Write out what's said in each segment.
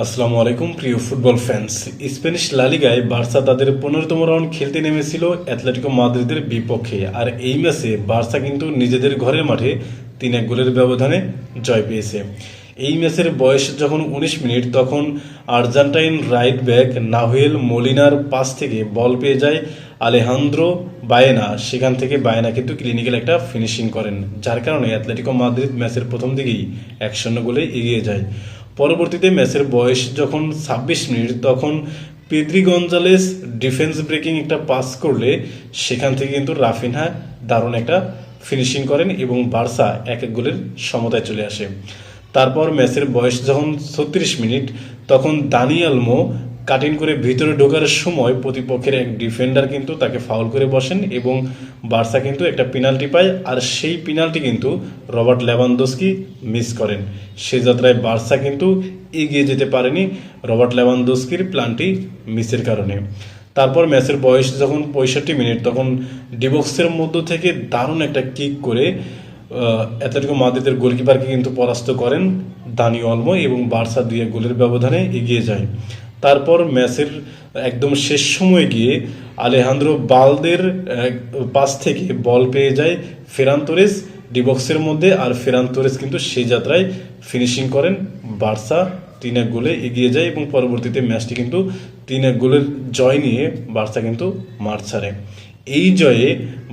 আসসালামু আলাইকুম, প্রিয় ফুটবল ফ্যান্স স্প্যানিশ লালিগায় বার্সা তাদের পনেরোতম রাউন্ড খেলতে নেমেছিল অ্যাথলেটিকো মাদ্রিদের বিপক্ষে। আর এই ম্যাচে বার্সা কিন্তু নিজেদের ঘরের মাঠে তিন এক গোলের ব্যবধানে জয় পেয়েছে। এই ম্যাচের বয়স যখন উনিশ মিনিট, তখন আর্জেন্টাইন রাইট ব্যাক নাহুয়েল মলিনার পাস থেকে বল পেয়ে যায় আলেহান্দ্রো বায়েনা। সেখান থেকে বায়েনা কিন্তু ক্লিনিক্যাল একটা ফিনিশিং করেন, যার কারণে অ্যাথলেটিকো মাদ্রিদ ম্যাচের প্রথম দিকেই এক শূন্য গোলে এগিয়ে যায়। পরবর্তীতে ম্যাচের বয়স যখন ছাব্বিশ মিনিট, তখন পেদ্রি গঞ্জালেস ডিফেন্স ব্রেকিং একটা পাস করলে সেখান থেকে কিন্তু রাফিনহা দারুণ একটা ফিনিশিং করেন এবং বার্সা এক এক গোলের সমতায় চলে আসে। তারপর ম্যাচের বয়স যখন ছত্রিশ মিনিট, তখন দানিয়ালমো কাটিং করে ভিতরে ঢোকার সময় প্রতিপক্ষের এক ডিফেন্ডার কিন্তু তাকে ফাউল করে বসেন এবং বার্সা কিন্তু একটা পেনাল্টি পায়, আর সেই পেনাল্টি কিন্তু রবার্ট লেভানদোস্কি মিস করেন। সে যাত্রায় বার্সা কিন্তু এগিয়ে যেতে পারেনি রবার্ট লেভানদোস্কির প্ল্যানটি মিসের কারণে। তারপর ম্যাচের বয়স যখন পঁয়ষট্টি মিনিট, তখন ডিবক্সের মধ্য থেকে দারুণ একটা কিক করে অ্যাথলেটিকো মাদ্রিদের গোলকিপারকে কিন্তু পরাস্ত করেন দানি অলমো এবং বার্সা দুই গোলের ব্যবধানে এগিয়ে যায়। তারপর ম্যাচের একদম শেষ সময়ে গিয়ে আলেহান্দ্রো বালদের পাশ থেকে বল পেয়ে যায় ফেরান তোরেস ডিবক্সের মধ্যে। আর ফেরান তোরেস কিন্তু সেই যাত্রায় ফিনিশিং করেন। বার্সা তিন এক গোলে এগিয়ে যায় এবং পরবর্তীতে ম্যাচটি কিন্তু তিন এক গোলের জয় নিয়ে বার্সা কিন্তু মার ছাড়ে। এই জয়ে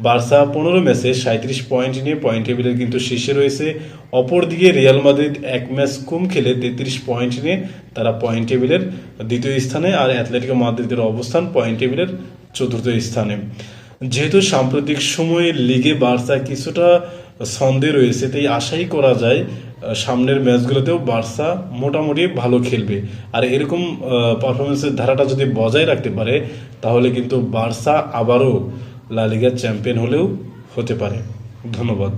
বার্সা পনেরো ম্যাচে সাঁত্রিশ পয়েন্ট নিয়ে পয়েন্ট টেবিলের কিন্তু শীর্ষে রয়েছে। অপরদিকে রিয়াল মাদ্রিদ এক ম্যাচ কম খেলে তেত্রিশ পয়েন্ট নিয়ে তারা পয়েন্ট টেবিলের দ্বিতীয় স্থানে, আর অ্যাথলেটিকো মাদ্রিদের অবস্থান পয়েন্ট টেবিলের চতুর্থ স্থানে। যেহেতু সাম্প্রতিক সময়ে লিগে বার্সা কিছুটা সন্দেহ রয়েছে, তাই আশাই করা যায় সামনের ম্যাচগুলোতেও বার্সা মোটামুটি ভালো খেলবে। আর এরকম পারফরমেন্সের ধারাটা যদি বজায় রাখতে পারে, তাহলে কিন্তু বার্সা আবারও লা লিগার চ্যাম্পিয়ন হলেও হতে পারে। ধন্যবাদ।